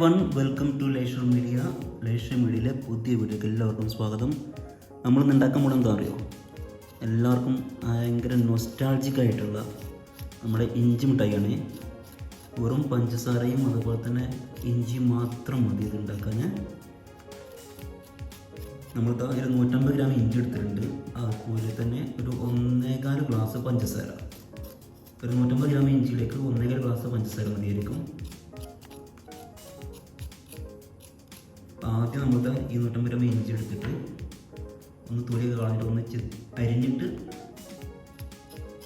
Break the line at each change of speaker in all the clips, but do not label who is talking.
One welcome to Leisure Media. Leisure മീഡിയയിലെ പുതിയ വീഡിയോക്ക് എല്ലാവർക്കും സ്വാഗതം. നമ്മൾ ഇന്ന് ഉണ്ടാക്കാൻ പോകണം എന്താ അറിയോ? എല്ലാവർക്കും ഭയങ്കര നൊസ്റ്റാൾജിക് ആയിട്ടുള്ള നമ്മുടെ ഇഞ്ചി മിഠായിയാണ്. വെറും പഞ്ചസാരയും അതുപോലെ തന്നെ ഇഞ്ചി മാത്രം മതി ഇത് ഉണ്ടാക്കാൻ. നമ്മൾ ഒരു നൂറ്റമ്പത് ഗ്രാം ഇഞ്ചി എടുത്തിട്ടുണ്ട്. അതുപോലെ തന്നെ ഒരു ഒന്നേകാൽ ഗ്ലാസ് പഞ്ചസാര. ഒരു നൂറ്റമ്പത് ഗ്രാം ഇഞ്ചിയിലേക്ക് ഒന്നേകാൽ ഗ്ലാസ് പഞ്ചസാര മതിയായിരിക്കും. ആദ്യം നമ്മൾ ഈ ഗ്രാം ഇഞ്ചി എടുത്തിട്ട് ഒന്ന് തൊലിയൊക്കെ കളഞ്ഞിട്ട് ഒന്ന് അരിഞ്ഞിട്ട്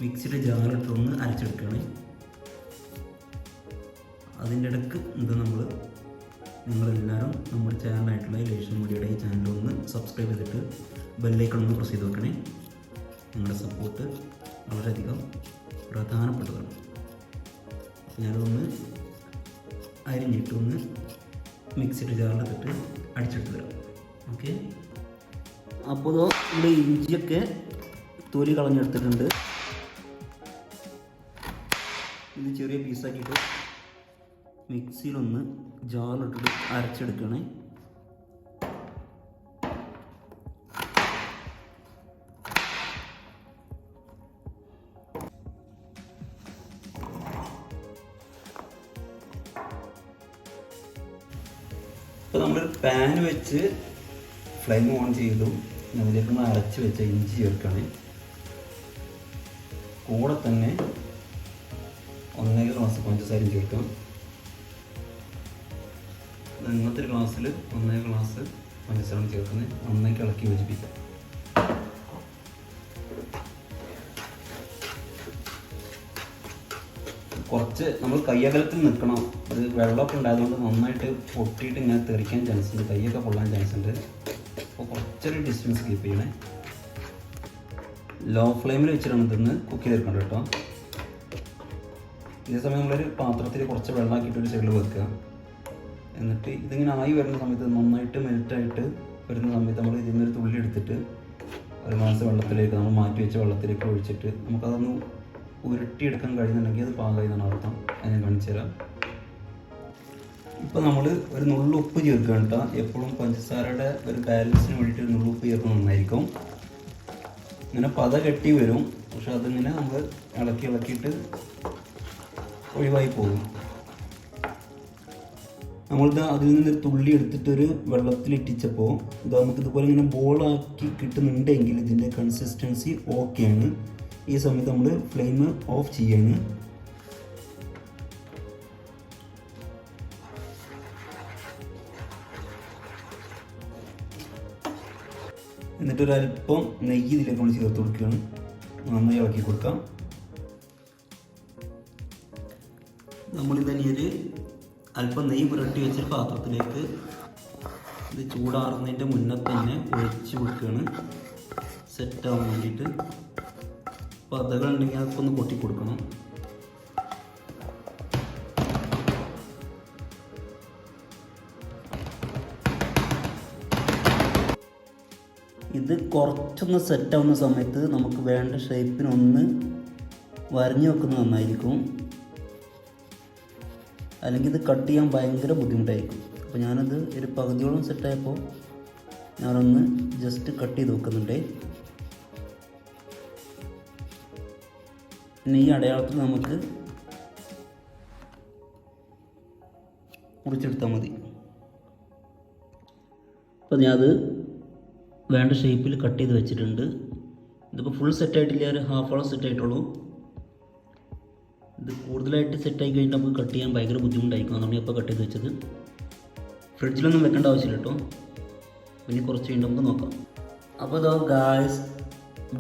മിക്സിയുടെ ജാറിട്ട് ഒന്ന് അരച്ചെടുക്കുകയാണ്. അതിന്റെ ഇടയ്ക്ക് ഇത് നമ്മൾ നിങ്ങളെല്ലാവരും നമ്മുടെ ചാനലായിട്ടുള്ള ലേഷൻ മീഡിയയുടെ ഈ ചാനൽ ഒന്ന് സബ്സ്ക്രൈബ് ചെയ്തിട്ട് ബെല്ലൈക്കൺ ഒന്ന് പ്രസ് ചെയ്ത് വെക്കണേ. നിങ്ങളുടെ സപ്പോർട്ട് വളരെയധികം പ്രധാനപ്പെട്ടതാണ്. ഞാനതൊന്ന് അരിഞ്ഞിട്ടൊന്ന് മിക്സിയുടെ ജാറിലിട്ടിട്ട് അടിച്ചെടുത്ത് തരാം ഓക്കെ അപ്പോൾ ഇവിടെ ഇഞ്ചിയൊക്കെ തൊലി കളഞ്ഞെടുത്തിട്ടുണ്ട്. ഇത് ചെറിയ പീസാക്കിയിട്ട് മിക്സിയിലൊന്ന് ജാറിലിട്ടിട്ട് അരച്ചെടുക്കണേ ഇപ്പോൾ നമ്മൾ പാൻ വെച്ച് ഫ്ലെയിം ഓൺ ചെയ്തു. അതിലേക്ക് നമ്മൾ അരച്ച് വെച്ച ഇഞ്ചി ചേർക്കണേ കൂടെ തന്നെ ഒന്നേ ഗ്ലാസ് പഞ്ചസാരയും ചേർക്കാം. ഇന്നത്തെ ഗ്ലാസ്സിൽ ഒന്നേ ഗ്ലാസ് പഞ്ചസാര ചേർക്കുന്നത്. നന്നായിട്ട് ഇളക്കി യോജിപ്പിക്കാം. കുറച്ച് നമ്മൾ കയ്യകലത്തിൽ നിൽക്കണം. അത് വെള്ളമൊക്കെ ഉണ്ടായതുകൊണ്ട് നന്നായിട്ട് പൊട്ടിയിട്ട് ഇങ്ങനെ തെറിക്കാൻ ചാൻസ് ഉണ്ട്. കയ്യൊക്കെ പൊള്ളാൻ ചാൻസ് ഉണ്ട്. അപ്പോൾ കുറച്ചൊരു ഡിസ്റ്റൻസ് കീപ്പ് ചെയ്യണേ. ലോ ഫ്ലെയിമിൽ വെച്ചിട്ടാണ് ഇതൊന്ന് കുക്ക് ചെയ്തെടുക്കേണ്ടത് കേട്ടോ. ഇതേ സമയം നമ്മളൊരു പാത്രത്തിൽ കുറച്ച് വെള്ളമാക്കിയിട്ട് ഒരു സൈഡിൽ വെക്കുക. എന്നിട്ട് ഇതിങ്ങനെ ആയി വരുന്ന സമയത്ത് നന്നായിട്ട് മെൽറ്റായിട്ട് വരുന്ന സമയത്ത് നമ്മൾ ഇതിൽ നിന്നൊരു തുള്ളി എടുത്തിട്ട് ഒരു മാസം വെള്ളത്തിലേക്ക് നമ്മൾ മാറ്റി വെച്ച വെള്ളത്തിലേക്ക് ഒഴിച്ചിട്ട് നമുക്കതൊന്ന് ഉരുട്ടിയെടുക്കാൻ കഴിയുന്നുണ്ടെങ്കിൽ അത് പാകമായി എന്നാണ് അർത്ഥം. അത് ഞാൻ കാണിച്ചു തരാം. ഇപ്പം നമ്മൾ ഒരു നുള്ളുപ്പ് ചേർക്കുകയാണ് കേട്ടോ. എപ്പോഴും പഞ്ചസാരയുടെ ഒരു ബാലൻസിന് വേണ്ടിയിട്ട് ഒരു നുള്ളുപ്പ് ചേർക്കുന്നത് നന്നായിരിക്കും. ഇങ്ങനെ പത കെട്ടി വരും. പക്ഷെ അതിങ്ങനെ നമ്മൾ ഇളക്കി ഇളക്കിയിട്ട് ഒഴിവായി പോകും. നമ്മളിത് അതിൽ നിന്ന് തുള്ളി എടുത്തിട്ടൊരു വെള്ളത്തിലിട്ടിച്ചപ്പോൾ ഇത് നമുക്ക് ഇതുപോലെ ഇങ്ങനെ ബോളാക്കി കിട്ടുന്നുണ്ടെങ്കിൽ ഇതിന്റെ കൺസിസ്റ്റൻസി ഓക്കെയാണ് ഈ സമയത്ത് നമ്മൾ ഫ്ലെയിം ഓഫ് ചെയ്യാണ്. എന്നിട്ടൊരല്പം നെയ്യ് ഇതിലേക്ക് നമ്മൾ ചേർത്ത് കൊടുക്കുകയാണ്. നന്നായി ഇളക്കി കൊടുക്കാം. നമ്മളിതന്നെ ഒരു അല്പം നെയ്യ് പുരട്ടി വെച്ച പാത്രത്തിലേക്ക് ഇത് ചൂടാറുന്നതിന്റെ മുന്നേ തന്നെ ഒഴിച്ച് കൊടുക്കുകയാണ്. സെറ്റ് ആവാൻ വേണ്ടിയിട്ട്. പതകളുണ്ടെങ്കിൽ അതൊക്കെ ഒന്ന് കൊടുക്കണം. ഇത് കുറച്ചൊന്ന് സെറ്റാവുന്ന സമയത്ത് നമുക്ക് വേണ്ട ഷേപ്പിനൊന്ന് വരഞ്ഞു വെക്കുന്നത് നന്നായിരിക്കും. അല്ലെങ്കിൽ ഇത് കട്ട് ചെയ്യാൻ ഭയങ്കര ബുദ്ധിമുട്ടായിരിക്കും. അപ്പോൾ ഞാനത് ഒരു പകുതിയോളം സെറ്റായപ്പോൾ ഞാനൊന്ന് ജസ്റ്റ് കട്ട് ചെയ്ത് വെക്കുന്നുണ്ട്. പിന്നെ ഈ അടയാളത്തിൽ നമുക്ക് മുറിച്ചെടുത്താൽ മതി. അപ്പോൾ അത് വേണ്ട ഷേപ്പിൽ കട്ട് ചെയ്ത് വെച്ചിട്ടുണ്ട്. ഇതിപ്പോൾ ഫുൾ സെറ്റായിട്ടില്ല ഒരു ഹാഫ് അവർ സെറ്റ് ആയിട്ടുള്ളൂ. ഇത് കൂടുതലായിട്ട് സെറ്റായി കഴിഞ്ഞാൽ നമുക്ക് കട്ട് ചെയ്യാൻ ഭയങ്കര ബുദ്ധിമുട്ടായിരിക്കും. അതുകൊണ്ട് ഇപ്പോൾ കട്ട് ചെയ്ത് വെച്ചത്. ഫ്രിഡ്ജിലൊന്നും വെക്കേണ്ട ആവശ്യമില്ല കേട്ടോ. പിന്നെ കുറച്ച് കഴിഞ്ഞ് നമുക്ക് നോക്കാം. അപ്പോൾ ഇതാ ഗായസ്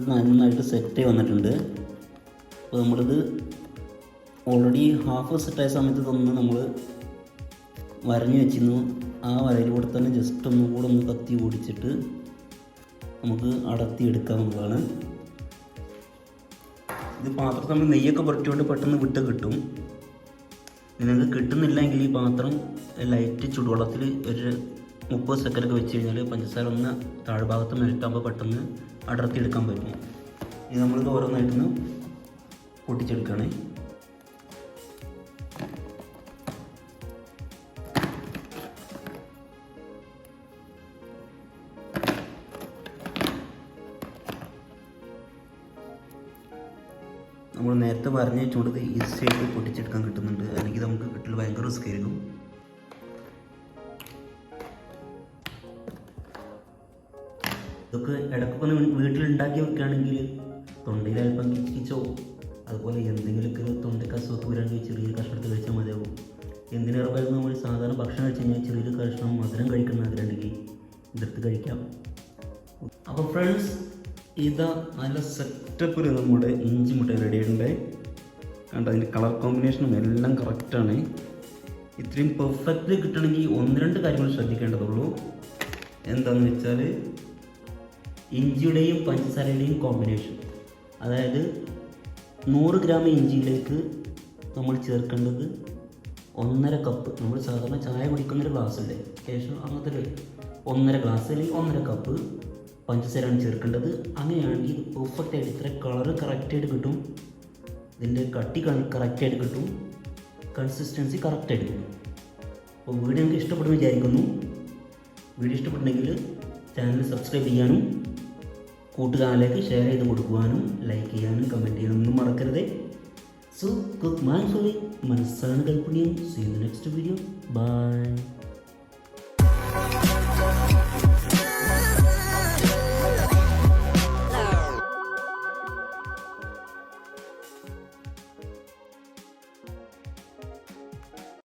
നന്നായിട്ട് സെറ്റായി വന്നിട്ടുണ്ട്. അപ്പോൾ നമ്മളിത് ഓൾറെഡി ഹാഫ് സെറ്റായ സമയത്ത് തന്നെ നമ്മൾ വരഞ്ഞു വെച്ചിരുന്നു. ആ വരയിലൂടെ തന്നെ ജസ്റ്റ് ഒന്നും കൂടെ ഒന്ന് കത്തി ഓടിച്ചിട്ട് നമുക്ക് അടർത്തി എടുക്കാവുന്നതാണ് ഇത് പാത്രത്തിൽ നമ്മൾ നെയ്യൊക്കെ പുറത്തുകൊണ്ട് പെട്ടെന്ന് വിട്ട് കിട്ടും. നിങ്ങൾക്ക് കിട്ടുന്നില്ലെങ്കിൽ ഈ പാത്രം ലൈറ്റ് ചുടുവെള്ളത്തിൽ ഒരു മുപ്പത് സെക്കൻഡൊക്കെ വെച്ച് കഴിഞ്ഞാൽ പഞ്ചസാര ഒന്ന് താഴ്ഭാഗത്ത് മെൽറ്റാകുമ്പോൾ പെട്ടെന്ന് അടർത്തി എടുക്കാൻ പറ്റും. ഇത് നമ്മളിത് ഓരോന്നായിട്ടൊന്ന് പൊട്ടിച്ചെടുക്കുകയാണ്. നമ്മൾ നേരത്തെ പറഞ്ഞ ചൂട് ഈസി ആയിട്ട് പൊട്ടിച്ചെടുക്കാൻ കിട്ടുന്നുണ്ട്. അല്ലെങ്കിൽ നമുക്ക് കിട്ടൽ ഭയങ്കര റിസ്ക് ആയിരുന്നു ഇതൊക്കെ ഇടയ്ക്കൊക്കെ വീട്ടിലുണ്ടാക്കി വെക്കുകയാണെങ്കിൽ തൊണ്ടയിൽ അല്പം കിച്ചോ അതുപോലെ എന്തെങ്കിലുമൊക്കെ തൊണ്ടയ്ക്ക് അസുഖത്ത് വരാണെങ്കിൽ ചെറിയൊരു കഷ്ണം എടുത്ത് കഴിച്ചാൽ മതിയാവും എന്തിനേറെ നമ്മൾ സാധാരണ ഭക്ഷണം കഴിച്ച് കഴിഞ്ഞാൽ ചെറിയൊരു കഷ്ണം മധുരം കഴിക്കുന്ന ആഗ്രഹമുണ്ടെങ്കിൽ ഇതെടുത്ത് കഴിക്കാം. അപ്പോൾ ഫ്രണ്ട്സ് ഇതാ നല്ല സെറ്റപ്പിൽ നമ്മുടെ ഇഞ്ചി മുട്ട റെഡി ആയിട്ടുണ്ട്. കണ്ട അതിന്റെ കളർ കോമ്പിനേഷനും എല്ലാം കറക്റ്റാണ് ഇത്രയും പെർഫെക്റ്റ് കിട്ടണമെങ്കിൽ ഒന്ന് രണ്ട് കാര്യങ്ങൾ ശ്രദ്ധിക്കേണ്ടതുള്ളൂ. എന്താണെന്ന് വെച്ചാൽ ഇഞ്ചിയുടെയും പഞ്ചസാരയുടെയും കോമ്പിനേഷൻ അതായത് നൂറ് ഗ്രാം ഇഞ്ചിയിലേക്ക് നമ്മൾ ചേർക്കേണ്ടത് ഒന്നര കപ്പ് നമ്മൾ സാധാരണ ചായ കുടിക്കുന്നൊരു ഗ്ലാസ് ഉണ്ട് ശേഷം അങ്ങനത്തെ ഒരു ഒന്നര ഗ്ലാസ് അല്ലെങ്കിൽ ഒന്നര കപ്പ് പഞ്ചസാരയാണ് ചേർക്കേണ്ടത്. അങ്ങനെയാണെങ്കിൽ പെർഫെക്റ്റ് ആയിട്ട് ഇത്ര കളർ കറക്റ്റായിട്ട് കിട്ടും. ഇതിന്റെ കട്ടി കറക്റ്റായിട്ട് കിട്ടും. കൺസിസ്റ്റൻസി കറക്റ്റായിട്ട് കിട്ടും. അപ്പോൾ വീഡിയോ നിങ്ങൾക്ക് ഇഷ്ടപ്പെടുമെന്ന് വിചാരിക്കുന്നു. വീഡിയോ ഇഷ്ടപ്പെട്ടുണ്ടെങ്കിൽ ചാനൽ സബ്സ്ക്രൈബ് ചെയ്യാനും കൂട്ടുകാരിലേക്ക് ഷെയർ ചെയ്ത് കൊടുക്കുവാനും ലൈക്ക് ചെയ്യാനും കമന്റ് ചെയ്യാനും ഒന്നും മറക്കരുത് സോ കുക്ക് സോറി മനസ്സാണ് കൽപ്പണിയും. See next video bye